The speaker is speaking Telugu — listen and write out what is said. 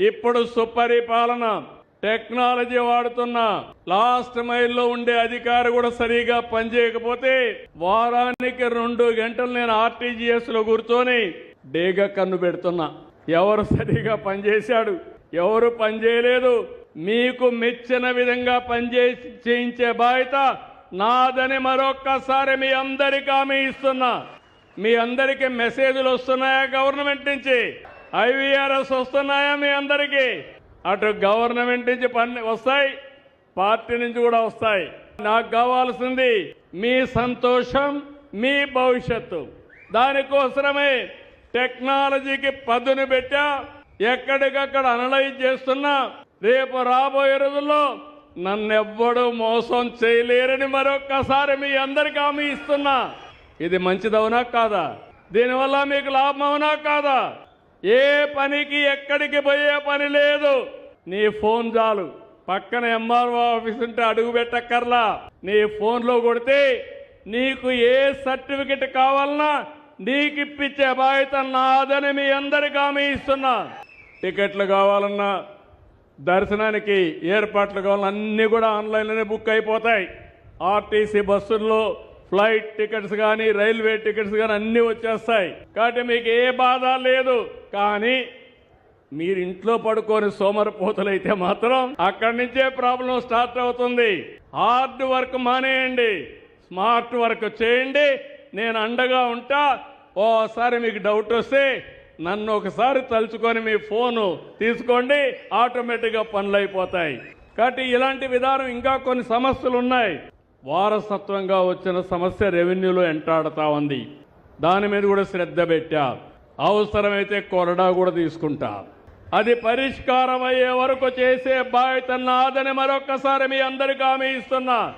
ఇప్పుడు సుపరిపాలన. టెక్నాలజీ వాడుతున్న. లాస్ట్ మైల్లో ఉండే అధికారి కూడా సరిగా పనిచేయకపోతే వారానికి రెండు గంటలు నేను ఆర్టీజీఎస్లో కూర్చొని డేగా కన్ను పెడుతున్నా. ఎవరు సరిగా పనిచేశాడు? ఎవరు పనిచేయలేదు? మీకు మెచ్చిన విధంగా పనిచేసి చేయించే బాధ్యత నాదని మరొక్కసారి మీ అందరికీ హామీ ఇస్తున్నా. మీ అందరికీ మెసేజ్లు వస్తున్నాయా గవర్నమెంట్ నుంచి? ఐవీఆర్ఎస్ వస్తున్నాయా మీ అందరికీ? అటు గవర్నమెంట్ నుంచి పని వస్తాయి పార్టీ నుంచి కూడా వస్తాయి. నాకు కావాల్సింది మీ సంతోషం మీ భవిష్యత్తు. దానికోసమే టెక్నాలజీకి పదును పెట్టా ఎక్కడికక్కడ అనలైజ్ చేస్తున్నా. రేపు రాబోయే రోజుల్లో నన్నెవ్వడు మోసం చేయలేరని మరొక్కసారి మీ అందరికీ హామీ ఇస్తున్నా. ఇది మంచిదవునా కాదా? దీనివల్ల మీకు లాభం అవునా కాదా? ఏ పనికి ఎక్కడికి పోయే పని లేదు. నీ ఫోన్ చాలు. పక్కన ఎంఆర్ఓ ఆఫీస్ ఉంటే అడుగు పెట్టక్కర్లా. నీ ఫోన్లో కొడితే నీకు ఏ సర్టిఫికెట్ కావాలన్నా నీకు ఇప్పించే బాధ్యత నాదని మీ అందరికీ హామీ ఇస్తున్నా. టికెట్లు కావాలన్నా దర్శనానికి ఏర్పాట్లు కావాలన్నా అన్నీ కూడా ఆన్లైన్లోనే బుక్ అయిపోతాయి. ఆర్టీసీ బస్సుల్లో ఫ్లైట్ టికెట్స్ కానీ రైల్వే టికెట్స్ కానీ అన్నీ వచ్చేస్తాయి. కాబట్టి మీకు ఏ బాధ లేదు. కానీ మీరు ఇంట్లో పడుకొని సోమరపోతలైతే మాత్రం అక్కడి నుంచే ప్రాబ్లం స్టార్ట్ అవుతుంది. హార్డ్ వర్క్ మానేయండి. స్మార్ట్ వర్క్ చేయండి. నేను అండగా ఉంటా. ఓసారి మీకు డౌట్ వస్తే నన్ను ఒకసారి తలుచుకొని మీ ఫోను తీసుకోండి. ఆటోమేటిక్గా పనులు అయిపోతాయి కాబట్టి ఇలాంటి విధానం ఇంకా కొన్ని సమస్యలు ఉన్నాయి వారసత్వంగా వచ్చిన సమస్య రెవెన్యూలో ఎంటాడుతూ ఉంది. దాని మీద కూడా శ్రద్ధ పెట్టా. అవసరమైతే కొరడా కూడా తీసుకుంటా. అది పరిష్కారం అయ్యే వరకు చేసే బాధ్యత నాదని మరొక్కసారి మీ అందరికీ హామీ ఇస్తున్నా.